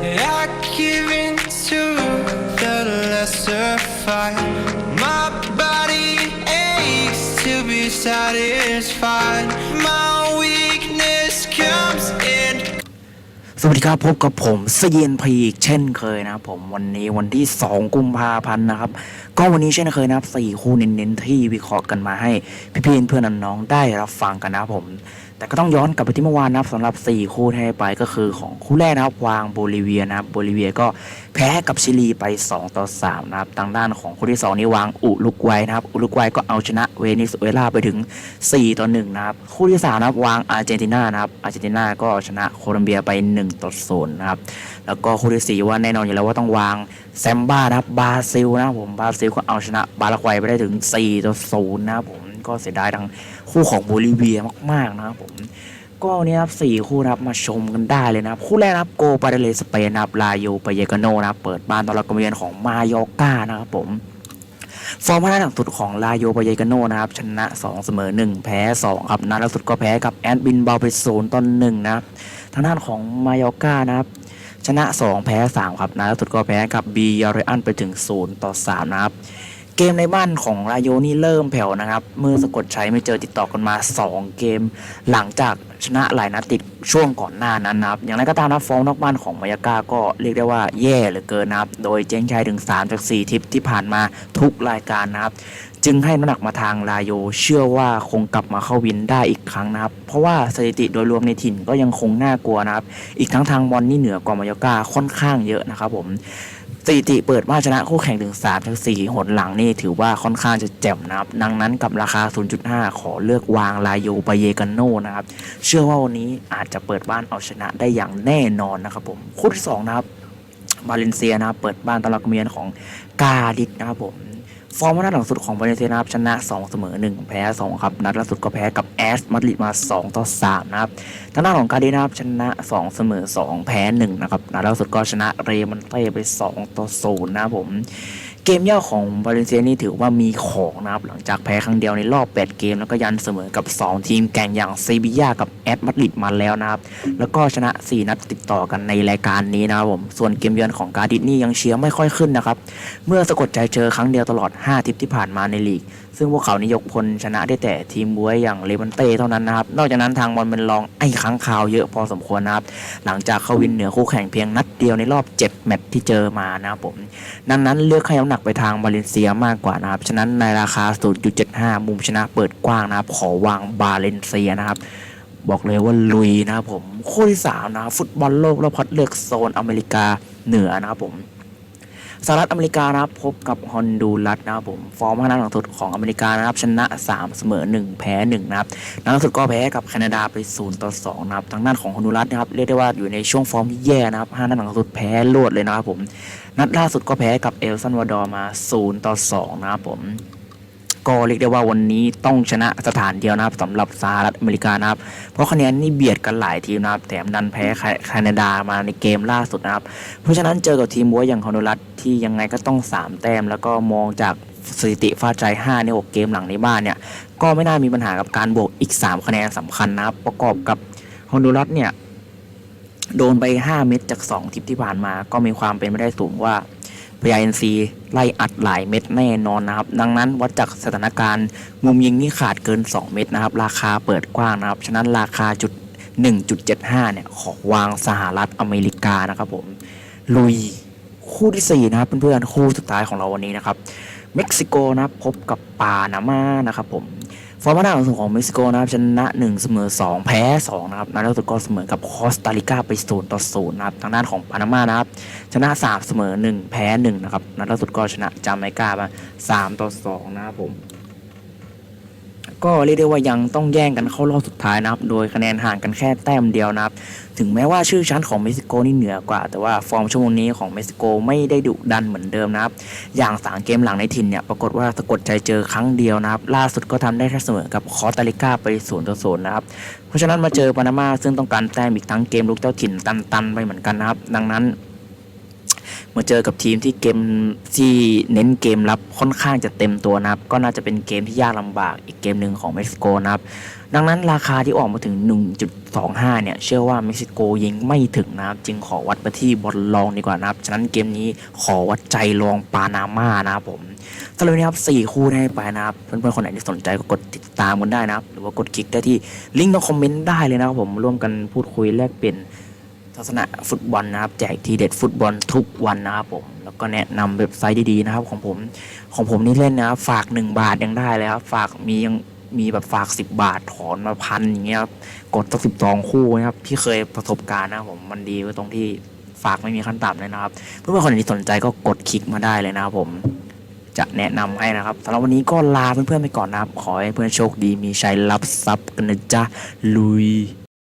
I give in to the lesser fight. My body aches to be satisfied. My in สวัสดีครับพบกับผมเซียนพีอีกเช่นเคยนะครับผมวันนี้วันที่ 2 กุมภาพันธ์นะครับ ก็วันนี้เช่นเคยนะครับสี่คู่เน้นๆที่วิเคราะห์กันมาให้พี่ๆเพื่อนน้องๆได้รับฟังกันนะครับผม แต่ก็ต้องย้อนกลับไปที่เมื่อวานนะครับสำหรับ 4 คู่ที่ให้ไปก็คือของคู่แรกนะครับวางโบลิเวียนะครับโบลิเวียก็แพ้กับชิลีไป 2 ต่อ 3 นะครับทางด้านของคู่ที่ 2 นี่วางอุลุกวัยนะครับ อุลุกวัยก็เอาชนะเวเนซุเอลาไปถึง 4 ต่อ1นะครับคู่ที่3นะครับวางอาร์เจนตินานะครับอาร์เจนตินาก็ชนะโคลอมเบียไป1ต่อ0นะครับ แล้วก็คู่ที่ 4 ว่าแน่นอนอยู่แล้วว่าต้องวางแซมบ้านะครับบราซิลนะครับผมบราซิลก็เอาชนะบารากวัยไปได้ถึง 4 ต่อ0นะครับผมก็เสียดายทั้งคู่ของโบลิเวียมาก ๆ นะครับผมก็วันนี้นะครับสี่คู่นะครับมาชมกันได้เลยนะครับ คู่แรกนะครับโกปาเดเลสเปนนะครับลาโยปเยกาโนนะครับเปิดบ้านตอนรับกเยือนของมายอกานะครับผมฟอร์มน้าหนักสุดของลาโยปเยกาโนนะครับชนะ 2 เสมอ 1 แพ้ 2 ครับนัดล่าสุดก็แพ้กับแอดบินบาไป0ต่อ1นะครับ ทางด้านของมายอกานะครับชนะ 2 แพ้ 3 ครับนะล่าสุดก็แพ้กับบียาเรอันไปถึง 0 ต่อ 3 นะครับ เกมในบ้านของลาโยนี่เริ่มแผ่วนะครับ เมื่อสะกดใชัยไม่เจอติดต่อกันมา 2 เกม หลังจากชนะหลายนัดติดช่วงก่อนหน้านั้นนะครับ อย่างไรก็ตามนะฟอร์มนอกบ้านของมายาก้าก็เรียกได้ว่าแย่เหลือเกินนะครับ โดยเจ๊งชัยถึง 3 จาก 4 ทิปที่ผ่านมาทุกรายการนะครับ จึงให้น้ำหนักมาทางลาโย เชื่อว่าคงกลับมาเข้าวินได้อีกครั้งนะครับ เพราะว่าสถิติโดยรวมในถิ่นก็ยังคงน่ากลัวนะครับ อีกทั้งทางบอลนี่เหนือกว่ามายาก้าค่อนข้างเยอะนะครับผม สถิติเปิดบ้านชนะคู่แข่งถึง3ถึง4หนหลังนี่ถือว่าค่อนข้างจะแจ่มนะครับ ดังนั้นกับราคา 0.5 ขอเลือกวางลายโยไปเยกันโนนะครับ เชื่อว่าวันนี้อาจจะเปิดบ้านเอาชนะได้อย่างแน่นอนนะครับผมคู่ที่2นะครับบาเลนเซียนะครับเปิดบ้านตอนรักเมียนของกาดิดนะครับผม ฟอร์มนัดหลังสุดของบาเลนเซียนะครับชนะ 2 เสมอ 1 แพ้ 2 ครับ นัดล่าสุดก็แพ้กับแอสมาดริดมา 2 ต่อ 3 นะครับทางด้านของกาดิสนะครับชนะ 2 เสมอ 2 แพ้ 1 นะครับ นัดล่าสุดก็ชนะเรมันเต้ไป 2 ต่อ 0 นะครับผม เกมย่าของบาเลนเซียนี่ถือว่ามีของนะครับ หลังจากแพ้ครั้งเดียวในรอบ 8 เกม แล้วก็ยันเสมอกับ 2 ทีมแก่งอย่างเซบียากับแอตมาดริดมาแล้วนะครับ แล้วก็ชนะ 4 นัดติดต่อกันในรายการนี้นะครับผม ส่วนเกมเยือนของกาดิสนี่ยังเชียร์ไม่ค่อยขึ้นนะครับ เมื่อสะกดใจเจอครั้งเดียวตลอด 5 ทิปที่ผ่านมาในลีก ซึ่งพวกเขานยกพลชนะได้แต่ทีมบวยอย่างเลวันเต้เท่านั้นนะครับ นอกจากนั้นทางบอลเป็นรองไอ้ค้างคาวเยอะพอสมควรนะครับ หลังจากเขาวินเหนือคู่แข่งเพียงนัดเดียวในรอบ 7 แมตช์ที่เจอมานะครับผม ดังนั้นเลือกให้น้ำหนักไปทางบาเลเซียมากกว่านะครับ ฉะนั้นในราคา 0.75 มุมชนะเปิดกว้างนะครับ ขอวางบาเลนเซียนะครับ บอกเลยว่าลุยนะครับผม คู่ที่สามนะฟุตบอลโลกรอบคัดเลือกโซนอเมริกาเหนือนะครับผม สหรัฐอเมริกานะครับพบกับฮอนดูรัสนะครับผมฟอร์มข้างหน้าหลังสุดของอเมริกานะครับชนะ 3 เสมอ 1 แพ้ 1 นะครับหลังสุดก็แพ้กับแคนาดาไป 0 ต่อ 2 นะครับทางด้านของฮอนดูรัสนะครับเรียกได้ว่าอยู่ในช่วงฟอร์มที่แย่นะครับห้านัดหลังสุดแพ้รวดเลยนะครับผมนัดล่าสุดก็แพ้กับเอลซันวาดอร์มา 0 ต่อ 2 นะครับผม ก็เรียกได้ว่าวันนี้ต้องชนะสถานเดียวนะครับสำหรับสหรัฐอเมริกานะครับ เพราะคะแนนนี่เบียดกันหลายทีมนะครับแถมดันแพ้แคนาดามาในเกมล่าสุดนะครับ เพราะฉะนั้นเจอกับทีมบัวอย่างฮอนดูรัสที่ยังไงก็ต้อง 3 แต้ม แล้วก็มองจากสถิติฟาดใจ 5 ใน 6 เกมหลังในบ้านเนี่ย ก็ไม่น่ามีปัญหากับการบวกอีก 3 คะแนนสำคัญนะครับ ประกอบกับฮอนดูรัสเนี่ยโดนไป 5 เม็ดจาก 2 ทิปที่ผ่านมา ก็มีความเป็นไปได้สูงว่า พยาเอ็นซีไล่อัดหลายเม็ดแน่นอนนะครับ ดังนั้นวัดจากสถานการณ์ มุมยิงนี่ขาดเกิน 2 เม็ดนะครับ ราคาเปิดกว้างนะครับ ฉะนั้นราคาจุด 1.75 เนี่ย ขอวางสหรัฐอเมริกานะครับผม ลุยคู่ที่ 4 นะครับเพื่อนๆคู่สุดท้ายของเราวันนี้นะครับ เม็กซิโกนะครับพบกับปานามานะครับผม ฟอร์มหน้าของสุดของเม็กซิโกนะครับชนะ 1 เสมอ 2 แพ้ 2 นะครับนัดล่าสุดก็เสมอกับคอสตาริกาไป0ต่อ0นะครับทางด้านของปานามานะครับชนะ 3 เสมอ 1 แพ้ 1 นะครับนัดล่าสุดก็ชนะจาเมกามา3ต่อ2นะครับผม ก็เรียกได้ว่ายังต้องแย่งกันเข้ารอบสุดท้ายนะครับ โดยคะแนนห่างกันแค่แต้มเดียวนะครับ ถึงแม้ว่าชื่อชั้นของเม็กซิโกนี่เหนือกว่า แต่ว่าฟอร์มช่วงนี้ของเม็กซิโกไม่ได้ดุดันเหมือนเดิมนะครับ อย่างสามเกมหลังในถิ่นเนี่ยปรากฏว่าสะกดใจเจอครั้งเดียวนะครับ ล่าสุดก็ทำได้แค่เสมอกับคอสตาริกาไป0ต่อ0นะครับ เพราะฉะนั้นมาเจอปานามาซึ่งต้องการแต้มอีกทั้งเกมลุกเจ้าถิ่นตันๆไปเหมือนกันนะครับ ดังนั้น มาเจอกับทีมที่เกมที่เน้นเกมรับค่อนข้างจะเต็มตัวนะครับ ก็น่าจะเป็นเกมที่ยากลำบากอีกเกมหนึ่งของเม็กซิโกนะครับ ดังนั้นราคาที่ออกมาถึง 1.25 เนี่ย เชื่อว่าเม็กซิโกยิงไม่ถึงนะครับ จึงขอวัดไปที่บอลลองดีกว่านะครับ ฉะนั้นเกมนี้ขอวัดใจลองปานาม่านะครับผมสำหรับนนี้ครับ 4 คู่ให้ไปนะครับ เพื่อนๆ คนไหนที่สนใจก็กดติดตามกันได้นะครับ หรือว่ากดคลิกได้ที่ลิงก์ในคอมเมนต์ได้เลยนะครับผม ร่วมกันพูดคุยแลกเปลี่ยน ทัศนะฟุตบอลนะครับ แจกทีเด็ดฟุตบอลทุกวันนะครับผม แล้วก็แนะนำเว็บไซต์ดีๆนะครับ ของผมของผมนี่เล่นนะครับฝาก 1 บาทยังได้เลยครับฝากมียังมีแบบฝาก 10 บาทถอนมาพันอย่างเงี้ยครับกดสักสิบสองคู่นะครับที่เคยประสบการณ์นะผมมันดีก็ตรงที่ฝากไม่มีขั้นต่ำเลยนะครับ เพื่อนๆคนไหนที่สนใจก็กดคลิกมาได้เลยนะครับผมจะแนะนำให้นะครับสำหรับวันนี้ก็ลาเพื่อนๆไปก่อนนะครับ ขอให้เพื่อนโชคดีมีชัยรับทรัพย์กันนะจ๊ะลุย